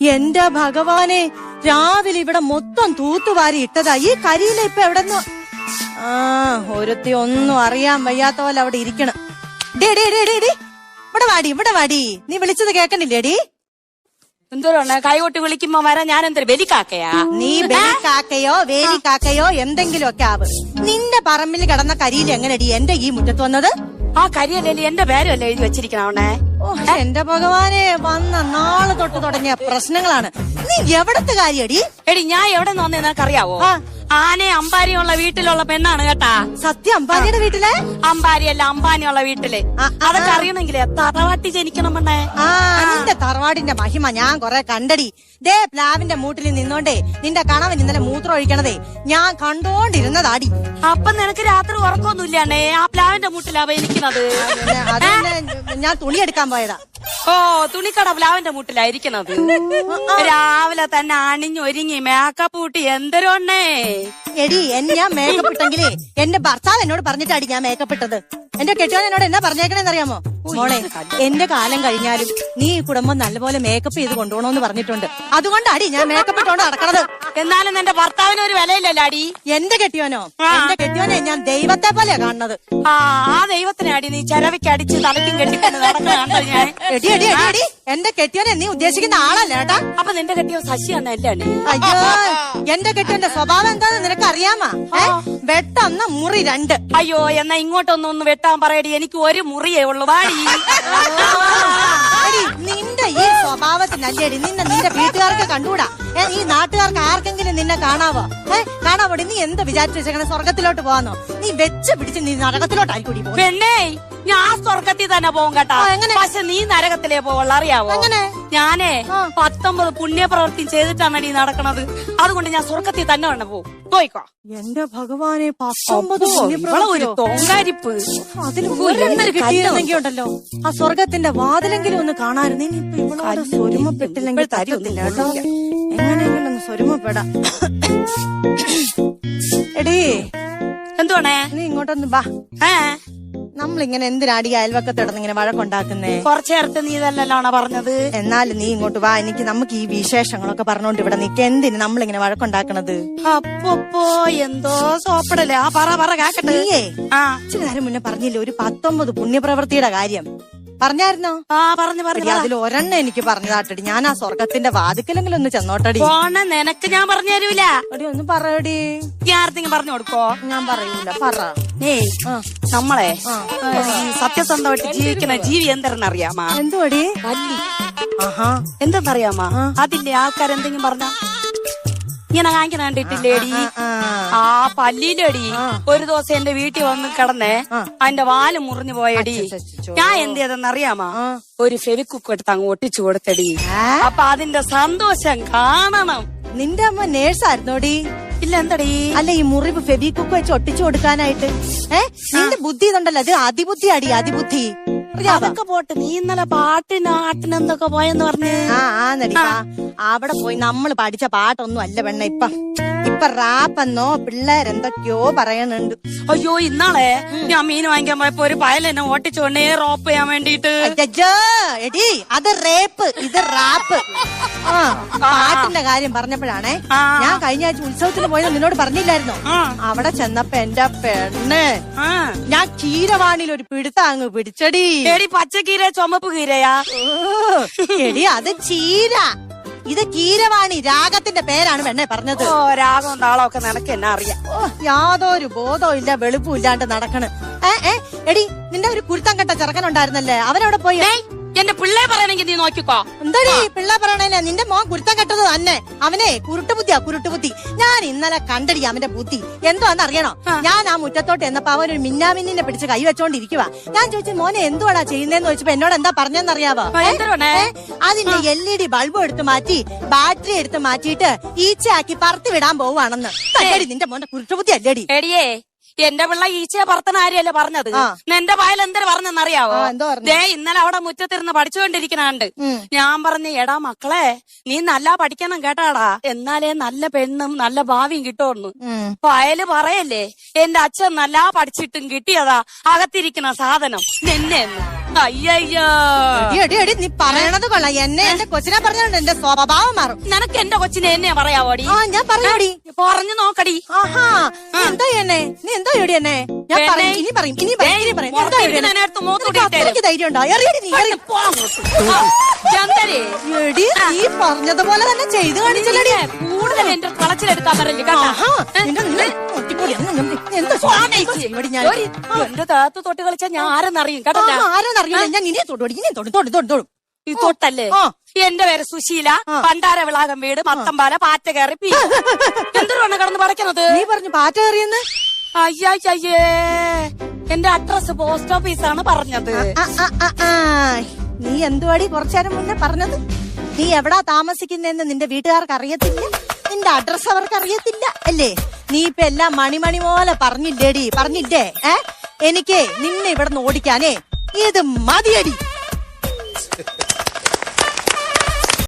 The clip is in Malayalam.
എന്റെ ഭഗവാനെ രാവിലെ ഇവിടെ മൊത്തം തൂത്തുവാരി ഇട്ടതാ. ഈ കരിയില ഇപ്പൊ എവിടെന്ന്? ആ ഒരുത്തി ഒന്നും അറിയാൻ വയ്യാത്ത പോലെ അവിടെ ഇരിക്കണം. ഡേ ഡേ ഡേ ഡേ ഡേ. ഇവിടെ വാടി ഇവിടെ വാടി. നീ വിളിച്ചത് കേക്കണില്ലേടി എന്തോരാണ് കൈകൊട്ടി വിളിക്കുമ്പോ വരാൻ ഞാൻ എന്തൊരു ബലിക്കാക്കയാ? നീ വെലി കാക്കയോ വേലി കാക്കയോ എന്തെങ്കിലും ഒക്കെ ആവ്. നിന്റെ പറമ്പിൽ കിടന്ന കരിയിൽ എങ്ങനെടി എന്റെ ഈ മുറ്റത്ത് വന്നത്? ആ കരിയല്ലേ എന്റെ പേരല്ലേ എഴുതി വെച്ചിരിക്കണേ ഓ എന്റെ ഭഗവാനെ വന്ന നാളെ തൊട്ട് തുടങ്ങിയ പ്രശ്നങ്ങളാണ്. നീ എവിടത്തെ കാര്യടി? എടി ഞാൻ എവിടെ നിന്ന് നിനക്കറിയാവോ? അറിയാവോ ആനെ അമ്പാരിയുള്ള വീട്ടിലുള്ള പെണ്ണാണ് കേട്ടാ. സത്യം അമ്പാനിയുടെ വീട്ടിലെ? അമ്പാരിയല്ല അമ്പാനിയുള്ള വീട്ടിൽ. അതൊക്കെ അറിയണമെങ്കിലേ തറവാട്ടി ജനിക്കണം പെണ്ണേ. നിന്റെ തറവാടിന്റെ മഹിമ ഞാൻ കൊറേ കണ്ടടി. ദേ പ്ലാവിന്റെ മൂട്ടിൽ നിന്നോണ്ടേ നിന്റെ കണവൻ ഇന്നലെ മൂത്രം ഒഴിക്കണതേ ഞാൻ കണ്ടോണ്ടിരുന്നതാടി. അപ്പൊ നിനക്ക് രാത്രി ഉറക്കമൊന്നുമില്ലാണേ ആ പ്ലാവിന്റെ മുട്ടിലാ ഇരിക്കുന്നത് പിന്നെ അത് പിന്നെ ഞാൻ തുണി എടുക്കാൻ പോയതാ. ഓ തുണിക്കട പ്ലാവിന്റെ മുട്ടിലായിരിക്കണത്. രാവിലെ തന്നെ അണിഞ്ഞൊരുങ്ങി മേക്കപ്പ് കൂട്ടി എന്തരോണ്ണേ? എടി എന്നെ ഞാൻ മേക്കപ്പ് ഇട്ടെങ്കിലേ എന്റെ ഭർത്താവ് എന്നോട് പറഞ്ഞിട്ടാടി ഞാൻ മേക്കപ്പ് ഇട്ടത്. എന്റെ കെട്ടിയോൻ എന്നോട് എന്നാ പറഞ്ഞേക്കണെന്ന് അറിയാമോ? മോളെ എന്റെ കാലം കഴിഞ്ഞാലും നീ ഈ കുടുംബം നല്ലപോലെ മേക്കപ്പ് ചെയ്ത് കൊണ്ടുപോകണമെന്ന് പറഞ്ഞിട്ടുണ്ട്. അതുകൊണ്ട് അടി ഞാൻ മേക്കപ്പ് ഇട്ടോണ്ട് നടക്കണത്. എന്നാലും എന്റെ ഭർത്താവിന് ഒരു വിലയില്ലല്ലോ അടി എന്റെ കെട്ടിയോനോ? എന്റെ കെട്ടിയോനെ ഞാൻ ദൈവത്തെ പോലെയാ കാണുന്നത്. ആ ആ ദൈവത്തിനെ അടി നീ ചെലവിക്ക് അടിച്ച് തലയ്ക്കും കെട്ടിക്കൊണ്ട് നടക്കണ കണ്ടോ ഞാൻ. എടി എടി എടി എടി. എന്റെ കെട്ടിയോനെ നീ ഉദ്ദേശിക്കുന്ന ആളല്ല ഏട്ടാ. അപ്പൊ നിന്റെ കെട്ടിയോ ശശി എന്നല്ലേ അടി അയ്യോ എന്റെ കെട്ടിയോന്റെ സ്വഭാവം എന്താണെന്ന് നിനക്ക് അറിയാമാ? വെട്ടൊന്ന് മുറി രണ്ട്. അയ്യോ എന്നാ ഇങ്ങോട്ടൊന്നും ഒന്ന് വെട്ടാൻ പറയടി. എനിക്ക് ഒരു മുറിയേ ഉള്ളു. വാടി എടി നിന്റെ ഈ സ്വഭാവത്തിനല്ലേടി നിന്നെ നിന്റെ വീട്ടുകാർക്ക് കണ്ടുകൂടാ? ഏ, ഈ നാട്ടുകാർക്ക് ആർക്കെങ്കിലും നിന്നെ കാണാവോ? ഏ കാണാവോടി? നീ എന്ത് വിചാരിച്ചു വെച്ചേക്കണേ സ്വർഗത്തിലോട്ട് പോവാന്നോ? നീ വെച്ച് പിടിച്ച് നീ നരകത്തിലോട്ടായിക്കൂടി പോകും പെണ്ണേ ഞാൻ സ്വർഗത്തിൽ തന്നെ പോകും കേട്ടാ. പക്ഷെ നീ നരകത്തിലേ പോവുള്ളൂ അറിയാവോ? ഞാനേ പത്തൊമ്പത് പുണ്യപ്രവൃത്തി ചെയ്തിട്ടാണ് നീ നടക്കണത്. അതുകൊണ്ട് ഞാൻ സ്വർഗത്തിൽ തന്നെ വേണം പോകും പോയിക്കോ. എന്റെ ഭഗവാനെ പത്തൊമ്പത് ഒരു തൊങ്കരിപ്പ് കിട്ടിയിരുന്നെങ്കിൽ ഉണ്ടല്ലോ. ആ സ്വർഗത്തിന്റെ വാതിലെങ്കിലും ഒന്ന് കാണായിരുന്നു. ഇനിയിപ്പൊ ഇവളോട് സ്വരുമപ്പെട്ടില്ലെങ്കിൽ ഇപ്പോഴത്തെ അരി കേട്ടോ. എങ്ങനെയെങ്കിലും ഒന്ന് സ്വരുമപ്പെടാം. എടീ. എന്തുവാണേ? നീ ഇങ്ങോട്ടൊന്ന് ബാ. ഏ? നമ്മളിങ്ങനെ എന്തിനാടി അയൽവക്കത്തോടന്ന് ഇങ്ങനെ വഴക്കുണ്ടാക്കുന്നേ? കുറച്ചു നേരത്തെ നീ ഇതല്ലല്ലോണ പറഞ്ഞത്? എന്നാലും നീ ഇങ്ങോട്ട് വാ. എനിക്ക് നമുക്ക് ഈ വിശേഷങ്ങളൊക്കെ പറഞ്ഞോണ്ട് ഇവിടെ നിക്ക്. എന്തിന് നമ്മളിങ്ങനെ വഴക്കുണ്ടാക്കണത്? അപ്പോ എന്തോ സോപ്പിടല്ലേ ആ പറ പറ കേക്കട്ടെ. നീയേ. ആ. ഇച്ചിരി നേരം മുന്നേ പറഞ്ഞില്ലേ ഒരു പത്തൊമ്പത് പുണ്യപ്രവൃത്തിയുടെ കാര്യം? പറഞ്ഞായിരുന്നോ? ആ പറഞ്ഞു പറഞ്ഞു അതിൽ ഒരെണ്ണം എനിക്ക് പറഞ്ഞതാട്ടടി. ഞാൻ ആ സ്വർഗത്തിന്റെ വാതിക്കലെങ്കിലും ഒന്ന് ചെന്നോട്ടടി. പോണ നിനക്ക് ഞാൻ പറഞ്ഞു തരൂല. ഒന്ന് പറയടി. ഞാൻ ആർക്കെങ്കിലും പറഞ്ഞു കൊടുക്കോ ഞാൻ പറയൂല. പറ. ഏയ്. നമ്മളെ. സത്യസന്ധമായിട്ട് ജീവിക്കുന്ന ജീവി എന്തുവടി? പല്ലി. എന്താ എന്തെന്നറിയാമാ? അതില്ലേ ആൾക്കാർ എന്തെങ്കിലും പറഞ്ഞ? ഇങ്ങനെ കാണിക്കണ കണ്ടിട്ടില്ലേടി ആ, ആ പല്ലിയിലടി ഒരു ദിവസം എന്റെ വീട്ടിൽ വന്ന് കിടന്നേ അതിന്റെ വാൽ മുറിഞ്ഞു പോയടി ഞാൻ എന്ത് ചെയ്തെന്നറിയാമാ? ഒരു ഫെവിക്കുക്ക് എടുത്ത് അങ്ങ് ഒട്ടിച്ചു കൊടുത്തടി? അപ്പൊ അതിന്റെ സന്തോഷം കാണണം. നിന്റെ അമ്മ നേഴ്സായിരുന്നോടി ഇല്ല എന്തടി? അല്ല ഈ മുറിവ് ഫെബിക്കുക്ക് വെച്ച് ഒട്ടിച്ചു കൊടുക്കാനായിട്ട്. ഏ? നിന്റെ ബുദ്ധി ഇതുണ്ടല്ലോ അത് അതിബുദ്ധി. അടി അതിബുദ്ധി? അതൊക്കെ പോട്ട് നീ ഇന്നലെ പാട്ടിന് ആട്ടിന് എന്തൊക്കെ പോയെന്ന് പറഞ്ഞു? ആ ആ നടി വാ. അവിടെ പോയി നമ്മൾ പഠിച്ച പാട്ടൊന്നും അല്ല പെണ്ണ ഇപ്പൊ. ഇപ്പൊ റാപ്പെന്നോ പിള്ളേരെന്തൊക്കെയോ പറയണുണ്ട്. അയ്യോ ഇന്നാളെ ഞാൻ മീൻ വാങ്ങിക്കാൻ പോയപ്പോ ഒരു പയലെന്നെ ഓട്ടിച്ചോണ്ടേ റോപ്പ് ചെയ്യാൻ വേണ്ടിട്ട് എടി അത് റേപ്പ് ഇത് റാപ്പ്. ആ പാട്ടിന്റെ കാര്യം പറഞ്ഞപ്പോഴാണേ ഞാൻ കഴിഞ്ഞ ആഴ്ച ഉത്സവത്തിന് പോയത് നിന്നോട് പറഞ്ഞില്ലായിരുന്നോ. അവിടെ ചെന്നപ്പോ എന്റെ പെണ്ണ് ഞാൻ കീരവാണിയിൽ ഒരു പിടുത്ത അങ്ങ് പിടിച്ചടി. എടി പച്ചക്കീര ചുമപ്പ് കീരയാ. എടി അത് ചീര. ഇത് കീരവാണി രാഗത്തിന്റെ പേരാണ് പെണ്ണെ പറഞ്ഞത്. ഓ രാഗവും താളവും ഒക്കെ നിനക്ക് എന്നെ അറിയാം. യാതൊരു ബോധവും ഇല്ല വെളുപ്പും ഇല്ലാണ്ട് നടക്കണ്. ഏ ഏ എടി നിന്റെ ഒരു കുരുത്തം കെട്ട ചെറുക്കനുണ്ടായിരുന്നല്ലേ അവനവിടെ പോയി. എന്റെ പിള്ളേ പറയണെങ്കിൽ നീ നോക്കിക്കോ. എന്താടി പിള്ള പറയണേ നിന്റെ മോൻ കുരുത്തം കെട്ടത് തന്നെ. അവനെ കുരുട്ടുബുദ്ധിയാ കുരുട്ടുബുദ്ധി. ഞാൻ ഇന്നലെ കണ്ടടി അവന്റെ ബുദ്ധി. എന്തോന്ന് അറിയണോ? ഞാൻ ആ മുറ്റത്തോട്ട് എന്നപ്പോ അവൻ ഒരു മിന്നാമിന്നിനെ പിടിച്ച് കൈ വെച്ചോണ്ടിരിക്കുവാ. ഞാൻ ചോദിച്ചു മോനെ എന്തുവാടാ ചെയ്യുന്നേന്ന് ചോദിച്ചപ്പോ എന്നോട് എന്താ പറഞ്ഞെന്നറിയാവോ? അതിന്റെ എൽ ഇ ഡി ബൾബ് എടുത്ത് മാറ്റി ബാറ്ററി എടുത്ത് മാറ്റിയിട്ട് ഈച്ചയാക്കി പറത്തി വിടാൻ പോവാണെന്ന് നിന്റെ മോന്റെ കുരുട്ടുബുദ്ധി അല്ലേടി. എടിയേ എന്റെ പിള്ള ഈച്ചയെ പറത്തണ ആരെയല്ലേ പറഞ്ഞത്. എന്റെ പായൽ എന്തൊരു പറഞ്ഞെന്നറിയാവോ? ദേ ഇന്നലെ അവിടെ മുറ്റത്തിരുന്ന് പഠിച്ചുകൊണ്ടിരിക്കുന്നുണ്ട്. ഞാൻ പറഞ്ഞു എടാ മക്കളെ നീ നല്ല പഠിക്കണം കേട്ടാടാ. എന്നാലേ നല്ല പെണ്ണും നല്ല ഭാവിയും കിട്ടുമെന്ന് ഉം. പായൽ പറയല്ലേ എന്റെ അച്ഛൻ നല്ല പഠിച്ചിട്ടും കിട്ടിയതാ. അകത്തിരിക്കുന്ന സാധനം നിന്നെ അയ്യോ നീ പറയണത് കൊള്ളാം. എന്നെ എന്റെ കൊച്ചിനെ പറഞ്ഞോണ്ട് എന്റെ സ്വഭാവം മാറും. നിനക്ക് എന്റെ കൊച്ചിനെ എന്നെ പറയാവോടി? ഞാൻ പറഞ്ഞോടി. പറഞ്ഞു നോക്കടി. ആഹാ എന്താ എന്നെ? നീ എന്താ എടി എന്നെ? ഞാൻ പറയും ഇനി പറയും ഇനി പറയും ഇനി പറയും. എന്താ അത്രയ്ക്ക് ധൈര്യം ഉണ്ടോ? എറിയടി നീ എറി. എടി നീ പറഞ്ഞതുപോലെ തന്നെ ചെയ്തു കാണിച്ചല്ലടി. കൂടുതൽ എന്റെ കളച്ചിലെടുക്കാൻ ഒരു- എന്റെ താത്ത് തൊട്ട് കളിച്ചാൽ ഞാൻ ആരെന്നറിയും കേട്ടോ ആരെന്നറിയില്ല ഞാൻ ഇനി തൊടുപടി ഇനി തൊടും തൊടും തൊടും തൊടു. ഈ തൊട്ടല്ലേ. എന്റെ പേര് സുശീല. പണ്ടാര വിളാകം വീട് മത്തമ്പാല പാറ്റ കയറി പി. എന്തൊരു കടന്ന് പടയ്ക്കണത്? നീ പറഞ്ഞു പാറ്റ കയറിയെന്ന്? അയ്യേ എന്റെ അഡ്രസ് പോസ്റ്റ് ഓഫീസാണ് പറഞ്ഞത്. നീ എന്തുവാടി കുറച്ചേരം മുന്നേ പറഞ്ഞത്? നീ എവിടാ താമസിക്കുന്നെന്ന് നിന്റെ വീട്ടുകാർക്ക് അറിയത്തില്ല? നിന്റെ അഡ്രസ് അവർക്ക് അറിയത്തില്ല അല്ലേ? നീ ഇപ്പൊ എല്ലാം മണിമണി പോലെ പറഞ്ഞില്ലേടി പറഞ്ഞില്ലേ? ഏ? എനിക്ക് നിന്നെ ഇവിടെ നിന്ന് ഓടിക്കാനേ ഇത് മതിയടി.